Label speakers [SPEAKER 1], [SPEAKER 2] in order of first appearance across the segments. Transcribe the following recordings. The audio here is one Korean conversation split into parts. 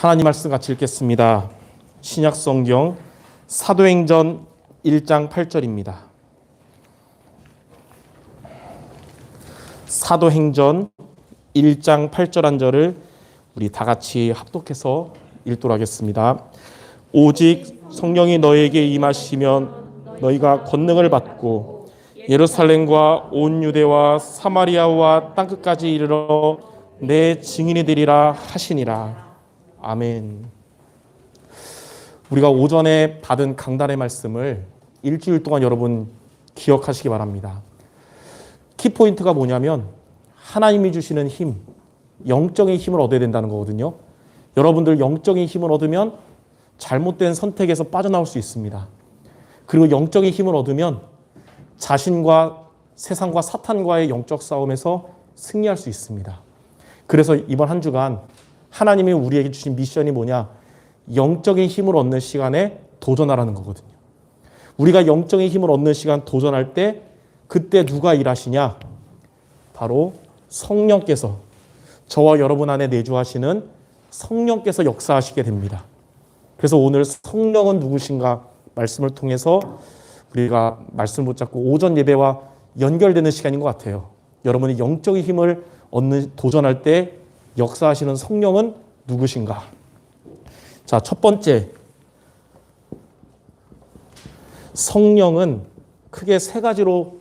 [SPEAKER 1] 하나님 말씀 같이 읽겠습니다. 신약 성경 사도행전 1장 8절입니다. 사도행전 1장 8절 한 절을 우리 다 같이 합독해서 읽도록 하겠습니다. 오직 성령이 너에게 임하시면 너희가 권능을 받고 예루살렘과 온 유대와 사마리아와 땅 끝까지 이르러 내 증인이 되리라 하시니라. 아멘. 우리가 오전에 받은 강단의 말씀을 일주일 동안 여러분 기억하시기 바랍니다. 키포인트가 뭐냐면 하나님이 주시는 힘, 영적인 힘을 얻어야 된다는 거거든요. 여러분들 영적인 힘을 얻으면 잘못된 선택에서 빠져나올 수 있습니다. 그리고 영적인 힘을 얻으면 자신과 세상과 사탄과의 영적 싸움에서 승리할 수 있습니다. 그래서 이번 한 주간 하나님이 우리에게 주신 미션이 뭐냐? 영적인 힘을 얻는 시간에 도전하라는 거거든요. 우리가 영적인 힘을 얻는 시간 도전할 때 그때 누가 일하시냐? 바로 성령께서 저와 여러분 안에 내주하시는 성령께서 역사하시게 됩니다. 그래서 오늘 성령은 누구신가 말씀을 통해서 우리가 말씀을 붙잡고 오전 예배와 연결되는 시간인 것 같아요. 여러분이 영적인 힘을 얻는 도전할 때 역사하시는 성령은 누구신가? 자, 첫 번째 성령은 크게 세 가지로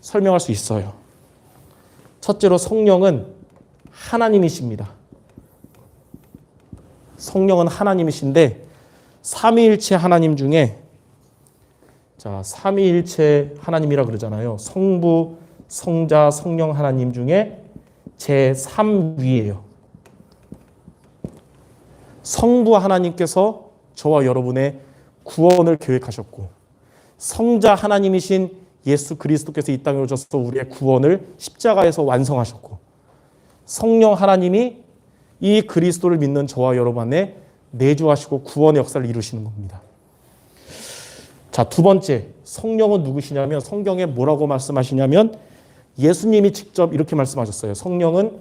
[SPEAKER 1] 설명할 수 있어요. 첫째로 성령은 하나님이십니다. 성령은 하나님이신데 삼위일체 하나님 중에 자, 삼위일체 하나님이라 그러잖아요. 성부, 성자, 성령 하나님 중에 제 3위예요. 성부 하나님께서 저와 여러분의 구원을 계획하셨고 성자 하나님이신 예수 그리스도께서 이 땅에 오셔서 우리의 구원을 십자가에서 완성하셨고 성령 하나님이 이 그리스도를 믿는 저와 여러분 안에 내주하시고 구원의 역사를 이루시는 겁니다. 자, 두 번째, 성령은 누구시냐면 성경에 뭐라고 말씀하시냐면 예수님이 직접 이렇게 말씀하셨어요. 성령은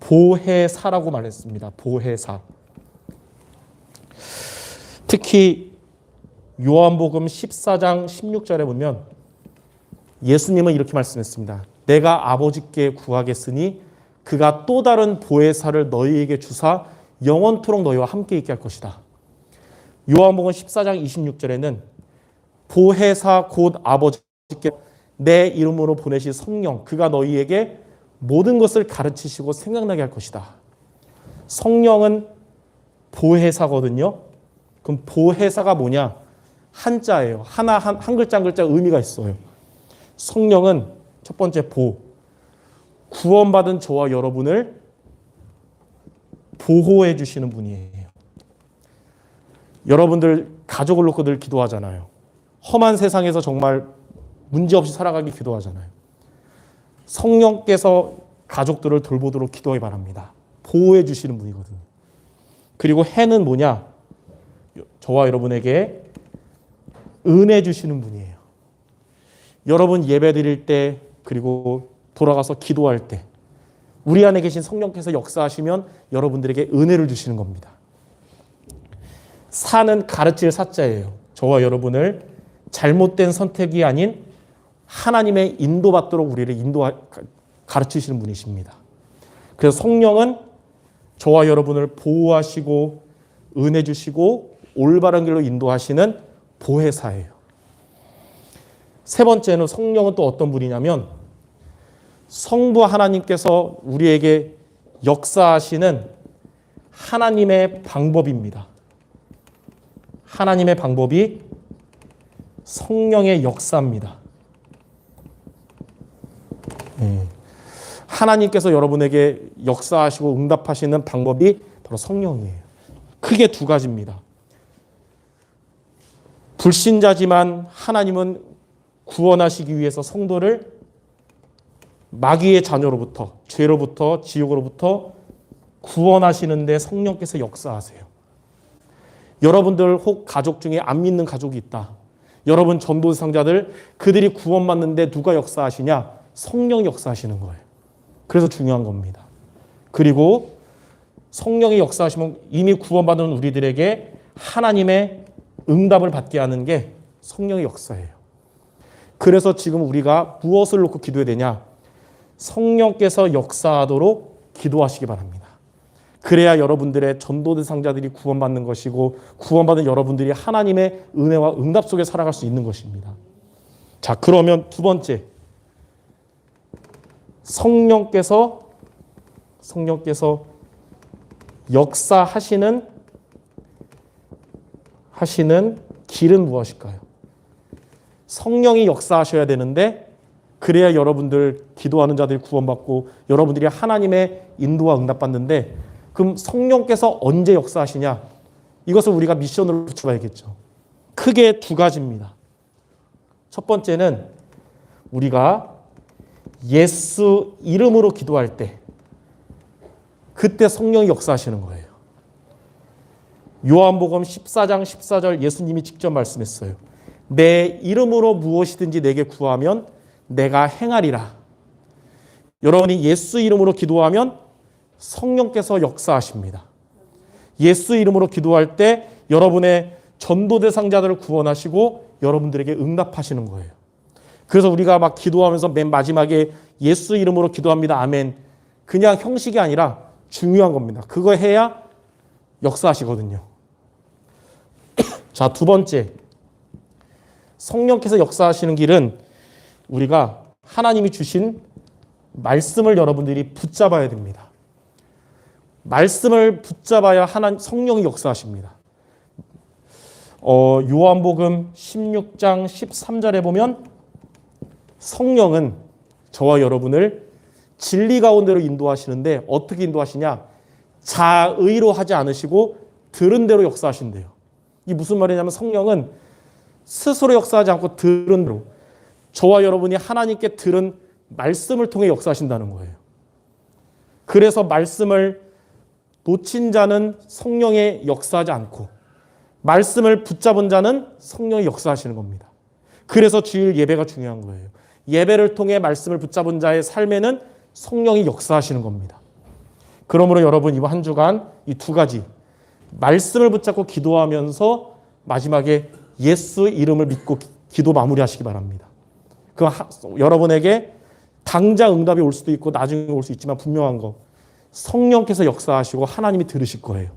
[SPEAKER 1] 보혜사라고 말했습니다. 보혜사. 특히 요한복음 14장 16절에 보면 예수님은 이렇게 말씀했습니다. 내가 아버지께 구하겠으니 그가 또 다른 보혜사를 너희에게 주사 영원토록 너희와 함께 있게 할 것이다. 요한복음 14장 26절에는 보혜사 곧 아버지께 내 이름으로 보내신 성령 그가 너희에게 모든 것을 가르치시고 생각나게 할 것이다. 성령은 보혜사거든요. 그럼 보혜사가 뭐냐? 한자예요. 하나 한, 한 글자 한 글자 의미가 있어요. 성령은 첫 번째 보 구원받은 저와 여러분을 보호해 주시는 분이에요. 여러분들 가족을 놓고 늘 기도하잖아요. 험한 세상에서 정말 문제없이 살아가기 기도하잖아요. 성령께서 가족들을 돌보도록 기도하기 바랍니다. 보호해 주시는 분이거든요. 그리고 해는 뭐냐? 저와 여러분에게 은혜 주시는 분이에요. 여러분 예배 드릴 때 그리고 돌아가서 기도할 때 우리 안에 계신 성령께서 역사하시면 여러분들에게 은혜를 주시는 겁니다. 사는 가르칠 사자예요. 저와 여러분을 잘못된 선택이 아닌 하나님의 인도받도록 우리를 인도 가르치시는 분이십니다. 그래서 성령은 저와 여러분을 보호하시고 은혜 주시고 올바른 길로 인도하시는 보혜사예요. 세 번째는 성령은 또 어떤 분이냐면 성부 하나님께서 우리에게 역사하시는 하나님의 방법입니다. 하나님의 방법이 성령의 역사입니다. 하나님께서 여러분에게 역사하시고 응답하시는 방법이 바로 성령이에요. 크게 두 가지입니다. 불신자지만 하나님은 구원하시기 위해서 성도를 마귀의 자녀로부터 죄로부터 지옥으로부터 구원하시는데 성령께서 역사하세요. 여러분들 혹 가족 중에 안 믿는 가족이 있다. 여러분 전도 상자들 그들이 구원받는데 누가 역사하시냐? 성령 역사하시는 거예요. 그래서 중요한 겁니다. 그리고 성령이 역사하시면 이미 구원받은 우리들에게 하나님의 응답을 받게 하는 게 성령의 역사예요. 그래서 지금 우리가 무엇을 놓고 기도해야 되냐? 성령께서 역사하도록 기도하시기 바랍니다. 그래야 여러분들의 전도 대상자들이 구원받는 것이고 구원받은 여러분들이 하나님의 은혜와 응답 속에 살아갈 수 있는 것입니다. 자, 그러면 두 번째. 성령께서 성령께서 역사하시는 하시는 길은 무엇일까요? 성령이 역사하셔야 되는데 그래야 여러분들 기도하는 자들이 구원받고 여러분들이 하나님의 인도와 응답받는데 그럼 성령께서 언제 역사하시냐? 이것을 우리가 미션으로 붙여봐야겠죠. 크게 두 가지입니다. 첫 번째는 우리가 예수 이름으로 기도할 때 그때 성령이 역사하시는 거예요. 요한복음 14장 14절 예수님이 직접 말씀했어요. 내 이름으로 무엇이든지 내게 구하면 내가 행하리라. 여러분이 예수 이름으로 기도하면 성령께서 역사하십니다. 예수 이름으로 기도할 때 여러분의 전도 대상자들을 구원하시고 여러분들에게 응답하시는 거예요. 그래서 우리가 막 기도하면서 맨 마지막에 예수 이름으로 기도합니다. 아멘. 그냥 형식이 아니라 중요한 겁니다. 그거 해야 역사하시거든요. 자, 두 번째. 성령께서 역사하시는 길은 우리가 하나님이 주신 말씀을 여러분들이 붙잡아야 됩니다. 말씀을 붙잡아야 하나 성령이 역사하십니다. 어, 요한복음 16장 13절에 보면 성령은 저와 여러분을 진리 가운데로 인도하시는데 어떻게 인도하시냐? 자의로 하지 않으시고 들은 대로 역사하신대요. 이 무슨 말이냐면 성령은 스스로 역사하지 않고 들은 대로 저와 여러분이 하나님께 들은 말씀을 통해 역사하신다는 거예요. 그래서 말씀을 놓친 자는 성령의 역사하지 않고 말씀을 붙잡은 자는 성령이 역사하시는 겁니다. 그래서 주일 예배가 중요한 거예요. 예배를 통해 말씀을 붙잡은 자의 삶에는 성령이 역사하시는 겁니다. 그러므로 여러분 이번 한 주간 이 두 가지 말씀을 붙잡고 기도하면서 마지막에 예수 이름을 믿고 기도 마무리하시기 바랍니다. 그 여러분에게 당장 응답이 올 수도 있고 나중에 올 수 있지만 분명한 거 성령께서 역사하시고 하나님이 들으실 거예요.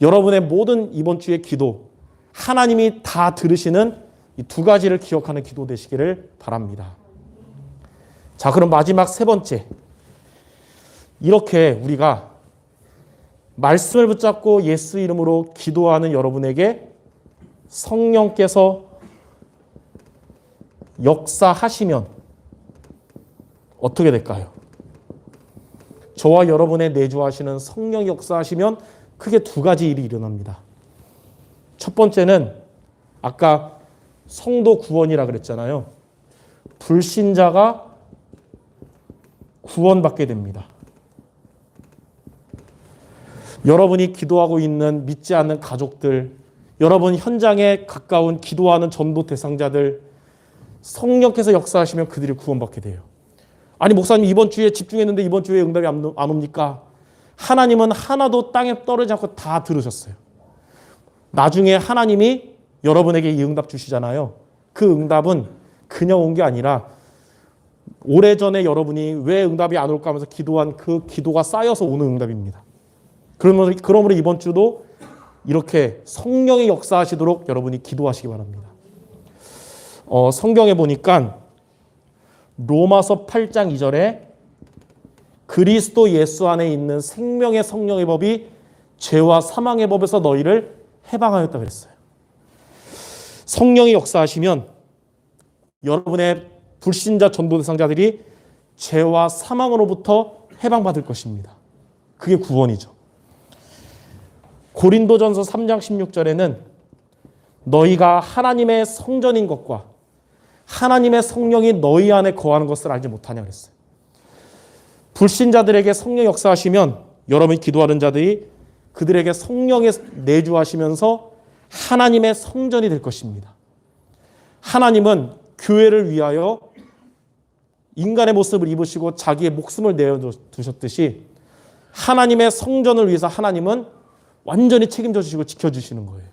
[SPEAKER 1] 여러분의 모든 이번 주의 기도 하나님이 다 들으시는 이 두 가지를 기억하는 기도 되시기를 바랍니다. 자, 그럼 마지막 세 번째. 이렇게 우리가 말씀을 붙잡고 예수 이름으로 기도하는 여러분에게 성령께서 역사하시면 어떻게 될까요? 저와 여러분의 내주하시는 성령 역사하시면 크게 두 가지 일이 일어납니다. 첫 번째는 아까 성도 구원이라 그랬잖아요. 불신자가 구원받게 됩니다. 여러분이 기도하고 있는 믿지 않는 가족들, 여러분 현장에 가까운 기도하는 전도 대상자들, 성령께서 역사하시면 그들이 구원받게 돼요. 아니, 목사님 이번 주에 집중했는데 이번 주에 응답이 안 옵니까? 하나님은 하나도 땅에 떨어지지 않고 다 들으셨어요. 나중에 하나님이 여러분에게 이 응답 주시잖아요. 그 응답은 그냥 온 게 아니라 오래전에 여러분이 왜 응답이 안 올까 하면서 기도한 그 기도가 쌓여서 오는 응답입니다. 그러므로, 그러므로 이번 주도 이렇게 성령의 역사하시도록 여러분이 기도하시기 바랍니다. 어, 성경에 보니까 로마서 8장 2절에 그리스도 예수 안에 있는 생명의 성령의 법이 죄와 사망의 법에서 너희를 해방하였다 그랬어요. 성령이 역사하시면 여러분의 불신자 전도 대상자들이 죄와 사망으로부터 해방받을 것입니다. 그게 구원이죠. 고린도전서 3장 16절에는 너희가 하나님의 성전인 것과 하나님의 성령이 너희 안에 거하는 것을 알지 못하냐 그랬어요. 불신자들에게 성령 역사하시면 여러분이 기도하는 자들이 그들에게 성령의 내주하시면서 하나님의 성전이 될 것입니다. 하나님은 교회를 위하여 인간의 모습을 입으시고 자기의 목숨을 내어 두셨듯이 하나님의 성전을 위해서 하나님은 완전히 책임져 주시고 지켜 주시는 거예요.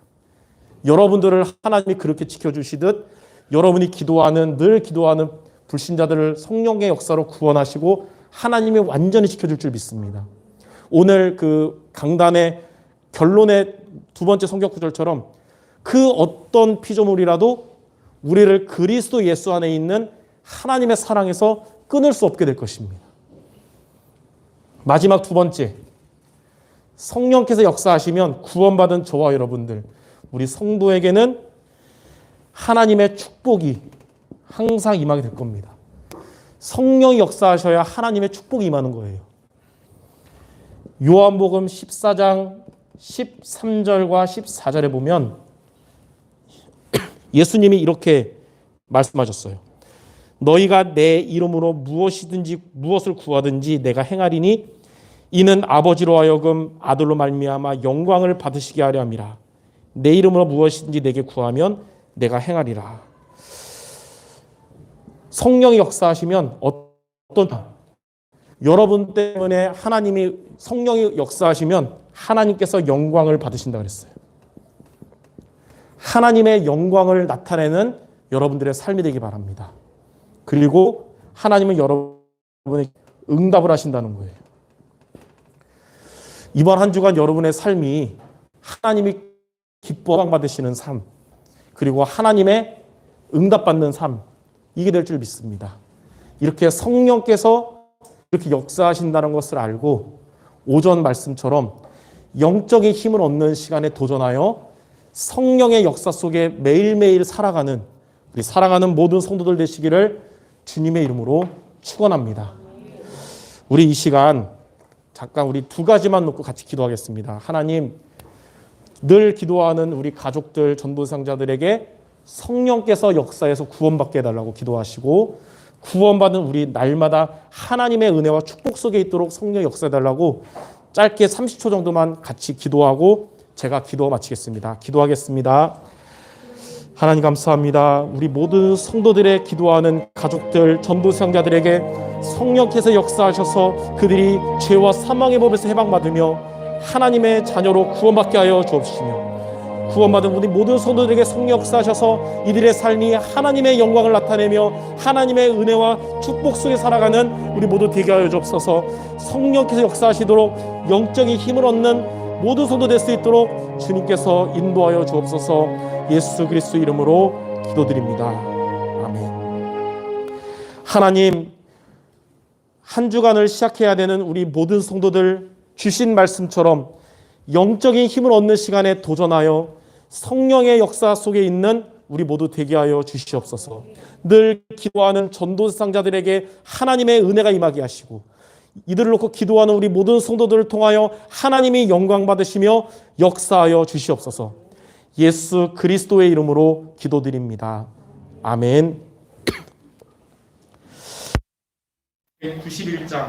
[SPEAKER 1] 여러분들을 하나님이 그렇게 지켜 주시듯 여러분이 기도하는 늘 기도하는 불신자들을 성령의 역사로 구원하시고 하나님이 완전히 지켜 줄 줄 믿습니다. 오늘 그 강단의 결론의 두 번째 성경 구절처럼 그 어떤 피조물이라도 우리를 그리스도 예수 안에 있는 하나님의 사랑에서 끊을 수 없게 될 것입니다. 마지막 두 번째. 성령께서 역사하시면 구원받은 저와 여러분들, 우리 성도에게는 하나님의 축복이 항상 임하게 될 겁니다. 성령이 역사하셔야 하나님의 축복이 임하는 거예요. 요한복음 14장 13절과 14절에 보면 예수님이 이렇게 말씀하셨어요. 너희가 내 이름으로 무엇이든지 무엇을 구하든지 내가 행하리니 이는 아버지로 하여금 아들로 말미암아 영광을 받으시게 하려 함이라. 내 이름으로 무엇이든지 내게 구하면 내가 행하리라. 성령이 역사하시면 어떤 여러분 때문에 하나님이 성령이 역사하시면 하나님께서 영광을 받으신다 그랬어요. 하나님의 영광을 나타내는 여러분들의 삶이 되기 바랍니다. 그리고 하나님은 여러분의 응답을 하신다는 거예요. 이번 한 주간 여러분의 삶이 하나님이 기뻐 받으시는 삶, 그리고 하나님의 응답받는 삶, 이게 될 줄 믿습니다. 이렇게 성령께서 이렇게 역사하신다는 것을 알고 오전 말씀처럼 영적인 힘을 얻는 시간에 도전하여 성령의 역사 속에 매일매일 살아가는 우리 사랑하는 모든 성도들 되시기를 주님의 이름으로 축원합니다. 우리 이 시간 잠깐 우리 두 가지만 놓고 같이 기도하겠습니다. 하나님 늘 기도하는 우리 가족들 전도상자들에게 성령께서 역사에서 구원받게 해달라고 기도하시고 구원받은 우리 날마다 하나님의 은혜와 축복 속에 있도록 성령 역사해달라고 짧게 30초 정도만 같이 기도하고 제가 기도 마치겠습니다. 기도하겠습니다. 하나님 감사합니다. 우리 모든 성도들의 기도하는 가족들, 전도상자들에게 성령께서 역사하셔서 그들이 죄와 사망의 법에서 해방받으며 하나님의 자녀로 구원받게 하여 주옵시며 구원받은 우리 모든 성도들에게 성령 역사하셔서 이들의 삶이 하나님의 영광을 나타내며 하나님의 은혜와 축복 속에 살아가는 우리 모두 되게 하여 주옵소서 성령께서 역사하시도록 영적인 힘을 얻는 모든 성도 될 수 있도록 주님께서 인도하여 주옵소서 예수 그리스도 이름으로 기도드립니다. 아멘. 하나님 한 주간을 시작해야 되는 우리 모든 성도들 주신 말씀처럼 영적인 힘을 얻는 시간에 도전하여 성령의 역사 속에 있는 우리 모두 되게 하여 주시옵소서. 늘 기도하는 전도상자들에게 하나님의 은혜가 임하게 하시고 이들을 놓고 기도하는 우리 모든 성도들을 통하여 하나님이 영광 받으시며 역사하여 주시옵소서. 예수 그리스도의 이름으로 기도드립니다. 아멘. 91장